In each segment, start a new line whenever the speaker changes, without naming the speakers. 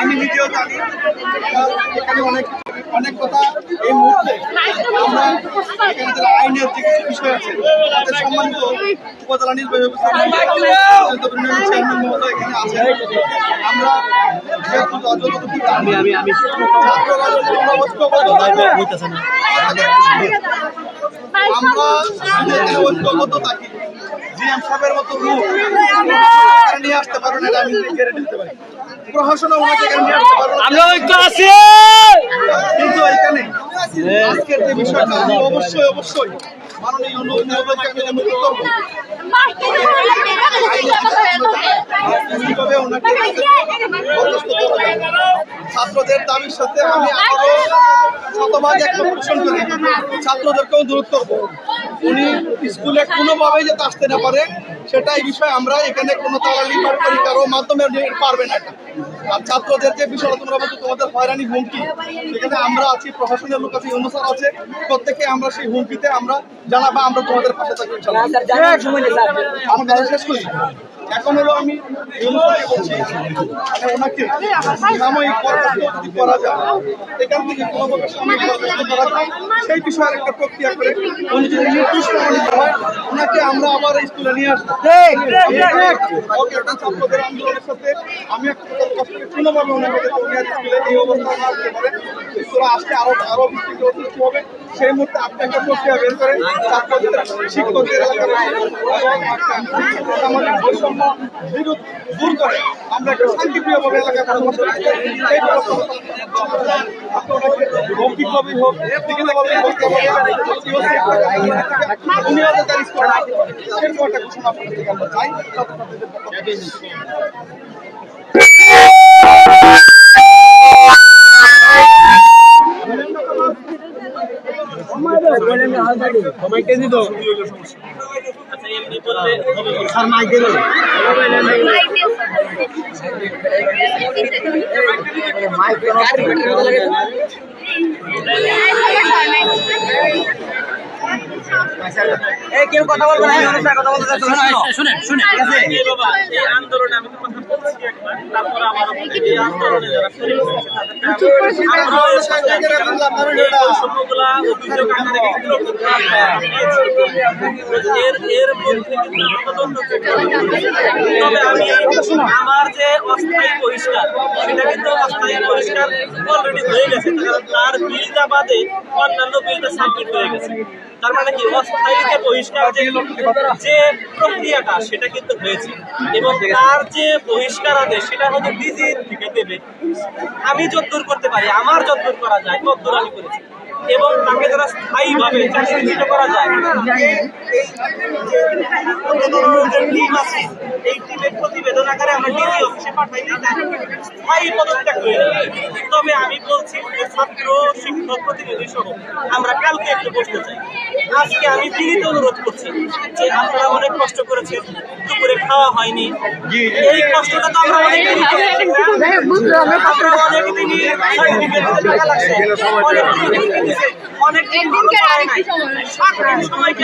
আমি নিজেও জানি। এখানে অনেক অনেক কথা এই মুহূর্তে আমরা এখানে যারা আইনের যে কিছু বিষয় আছে তাদের সম্মানিত উপজেলা নির্বাহী অফিসার চেয়ারম্যান মহোদয় এখানে আছেন। আমরা আমরা ঐক্যবদ্ধ থাকি। জিএম সাহেবের মতো রূপ নিয়ে আসতে পারবেন এটা আমি গ্যারেন্টি দিতে পারি। প্রশাসনও ওনাকে এখানে নিয়ে আসতে পারবেন
আমরা ঐক্য আছি
কিন্তু এখানে আজকের যে বিষয়টা আমি অবশ্যই অবশ্যই মাননীয় অনুমোদনকে আমি অনুরোধ করব। কীভাবে ওনাকে বরখাস্ত করা ছাত্রদের দাবির সাথে আমি আরও শতভাগ একটা পোষণ করি। ছাত্রদেরকেও দূরত্ব করব উনি স্কুলে কোনোভাবেই যাতে আসতে না পারে। সেটা এই বিষয়ে আমরা এখানে কোনো তালালি পারি কারও মাধ্যমে পারবে না এটা। আর ছাত্রদের যে বিষয়টা তোমরা বলছো তোমাদের হয়রানি হুমকি। সেখানে আমরা আছি প্রশাসনের লোক আছে অনুসার আছে। প্রত্যেকে আমরা সেই হুমকিতে আমরা জানাবা আমরা তোমাদের পাশে থাকব। আমার কথা শেষ করি। এখন হলো আমি বলছি। মানে ওনাকে সাময়িক যদি করা যায় এখান থেকে কোনো প্রকার সাময়িক করা যায় সেই বিষয়ের একটা প্রক্রিয়া করে উনি যদি নির্দিষ্ট মনোনীত হয় ওনাকে আমরা আবার স্কুলে নিয়ে আসব। ছাত্রদের আন্দোলনের সাথে আমি একটা কষ্ট কোনোভাবে ওনাকে স্কুলে এই অবস্থা আসতে পারে। স্কুলে আসতে আরও আরও বিস্তৃত হবে। সেই মুহূর্তে আপনাকে প্রক্রিয়া বের করে ছাত্রদের শিক্ষকদের দূর করে, আমরা একটা এলাকায় স্কুলে সেরকম একটা ঘোষণা চাই ছাত্রছাত্রীদের পক্ষ থেকে।
কেউ কথা বলবে না কথা বলতে শুনেন শুনেন ঠিক আছে?
এই বাবা, আন্দোলনে আমি তো কথা বলছি একবার, তারপরে আমার এই আন্দোলনে যারা শরীর হয়েছে এই যে অস্থায়ী পরিষ্কার সেটা কিন্তু অস্থায়ী পরিষ্কার অলরেডি হয়ে গেছে। কারণ তার বিলটা বাদে অন্যান্য বিলটা সাবমিট হয়ে গেছে। তার মানে কি? অস্থায়ী যে বহিষ্কার যে প্রক্রিয়াটা সেটা কিন্তু হয়েছে। এবং তার যে বহিষ্কার আদেশ সেটা হয়তো ডিজি থেকে দেবে। আমি যদ্দূর করতে পারি আমার যদ্দূর করা যায় তদ্দূর আমি করেছি। এবং তাকে যারা স্থায়ীভাবে চাকরিচ্যুত করা যায় এই- এই যে প্রতিনিধি যে টিম আছে এই টিমের প্রতিবেদন আকারে আমরা ডিজি অফিসে পাঠাই স্থায়ী পদত্যাগ তবে আমি বলছি যে ছাত্র শিক্ষক প্রতিনিধি সহ আমরা কালকে একটু বসতে চাই। আজকে আমি বিনীত অনুরোধ করছি যে আপনারা অনেক কষ্ট করেছেন দুপুরে খাওয়া হয়নি। এই কষ্টটা তো আমরা দিনই। অনেক হয়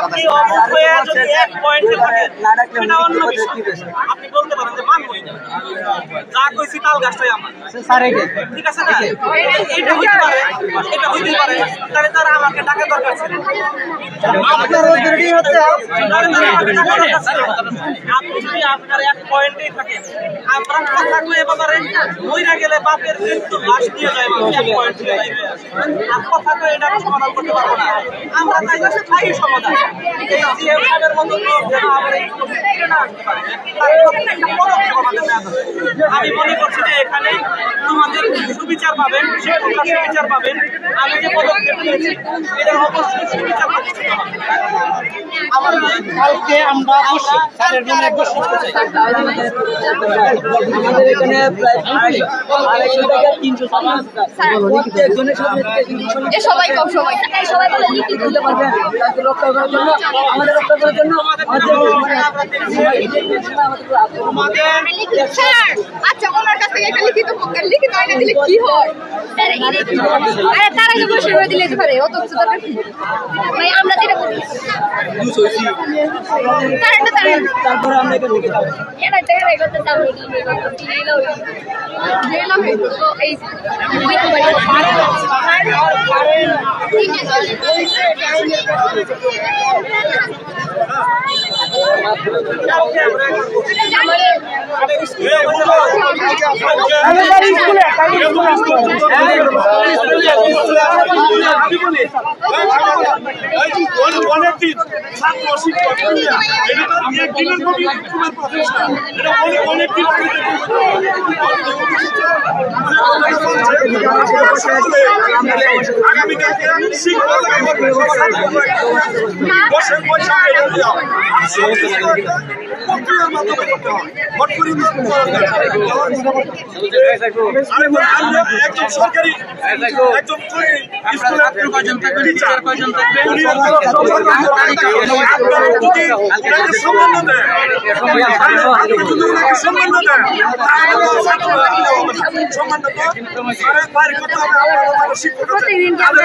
আপনি হয়ে এক পয়েন্টে থাকেন, সেটা অন্য আপনি বলতে পারেন যে মানবই না। যা তাল গাছটাই আমার। ঠিক আছে না? এটা হইতে পারে এটা হইতে পারে। তাহলে তারা আমাকে টাকা দরকার ছিল।
আপনার অলরেডি হচ্ছে।
আপনি যদি আপনার এক পয়েন্টেই থাকেন আমরা কথা কয়ে ব্যাপারে মইরা গেলে বাপের কিন্তু লাশ নিয়ে যায় এক পয়েন্ট নিয়ে যাইবে আর কথা কয়ে এটা সমাধান করতে পারব না। আমরা সমাধান। এই সিএম সাহেবের মতো লোক যেন আমার এই না আসতে পারে। তার প্রত্যেকটা পদক্ষেপ আমাদের আমি মনে করছি যে এখানে তোমাদের সুবিচার পাবেন শিক্ষকরা সুবিচার পাবেন। আমি যে পদক্ষেপ নিয়েছি এটা অবশ্যই সুবিচার হবে
কালকে আমরা বসি স্যারের রুমে বসি আমাদের এখানে প্রায় আড়াইশো থেকে তিনশো
সবাই কম সবাই সবাই বলে লিখি তুলে পারবে
রক্ষা করার জন্য আমাদের রক্ষা করার জন্য
আচ্ছা ওনার কাছ থেকে একটা লিখিত লিখিত আইনে দিলে কি হয় আরে তারা তো বসে রয়ে দিলে পারে অত কিছু দরকার কি ভাই আমরা যেটা করি তারা তারা
তারপরে আমরা এখান থেকে যাব
এটা করতে ঢেলো এই পারি
অনেকদিন ছাত্র শিক্ষক এটা তো একদিনের কবি তোমার প্রফেশন এটা অনেক অনেকদিন আগামীকালকে শিক্ষক বসে পয়সা প্রক্রিয়ার মাধ্যমে করতে হয় হট করে একজন সরকারি একজন সম্মান দেন সম্মান দেন তাহলে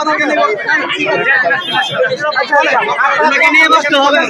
আপনাকে নিয়ে বসতে হবে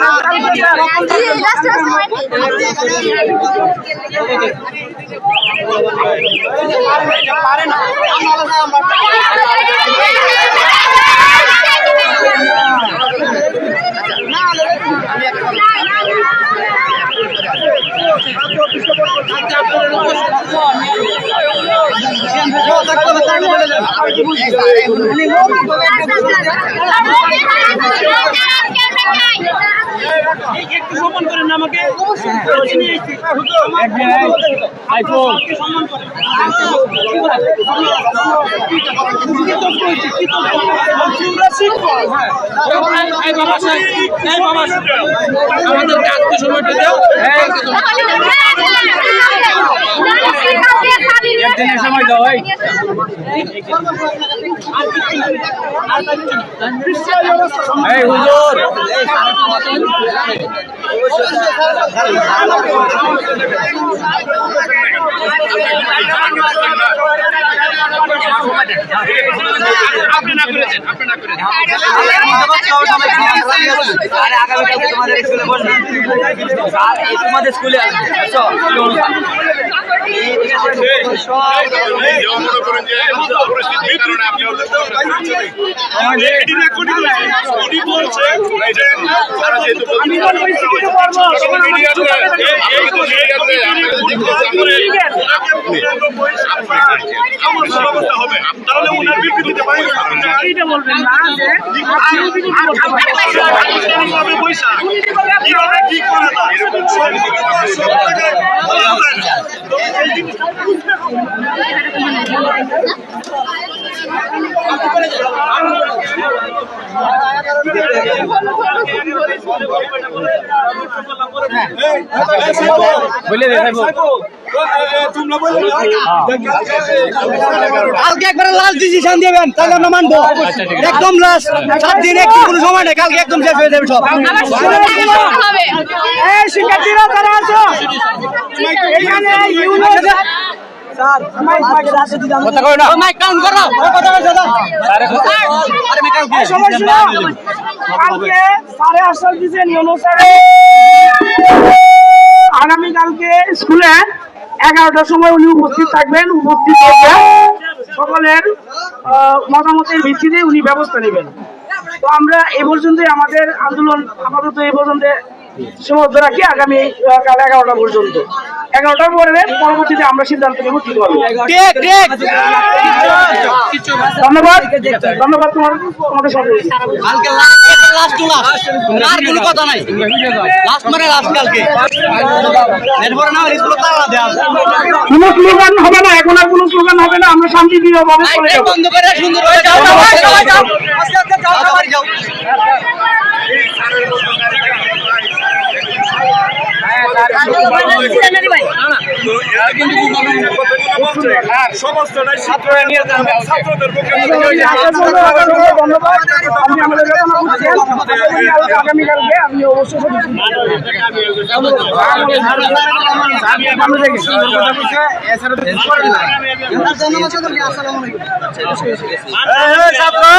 আমি একটু সম্মান করেন না আমাকে। সময়টা দাও একদিনের সময় দাও এই এই হুজুর। আপনি না করেছেন আপনি না করেছেন আরে তোমাদের স্কুলে বসবে আর তোমাদের স্কুলে আসবে অনুষ্ঠান।
বলছে যে তারা যেহেতু হবে তাহলে উনার বিবৃতিতে হবে
বলে দে কালকে একবারে লাস্ট ডিসিশন দিবেন তাহলে আমরা মানবো। একদম লাস্ট সাত দিন একটু কোনো সময় নেই কালকে একদম শেষ হয়ে যাবে সব।
হবে
এই শিক্ষার্থীরা তারা আছো এখানে কথা কই না মাইক কাউন্ট করো কথা বলছো তো আরে মাইক কাউন্ট
সাড়ে আটটা দিচ্ছেন অনুসারে আগামীকালকে স্কুলে এগারোটার সময় উনি উপস্থিত থাকবেন উপস্থিত হয়ে সকলের মতামতের ভিত্তিতে উনি ব্যবস্থা নেবেন। তো আমরা এই পর্যন্তই আমাদের আন্দোলন আপাতত এই পর্যন্ত সীমাবদ্ধ রাখি। আগামী কাল এগারোটা পর্যন্ত। এগারোটার পরে পরবর্তীতে আমরা সিদ্ধান্ত নেব কি করব।
ঠিক ঠিক
ধন্যবাদ। ধন্যবাদ তোমার তোমাদের সাথে
কালকে লাস্ট টু লাস্ট আর কোনো কথা নাই লাস্ট মানে লাস্ট কালকে এরপরে না স্কুলে তারা দেওয়া
কোনো স্লোগান হবে না এখন আর কোনো স্লোগান হবে না আমরা শান্তিপ্রিয় ভাবে চলে
লাইট বন্ধ করে সুন্দর হয়ে যাও সবাই যাও আস্তে আস্তে যাও যাও
ধন্যবাদ আপনি আমাদের বেদনা বুঝছেন আগামীকালকে আমি অবশ্যই
ছাত্র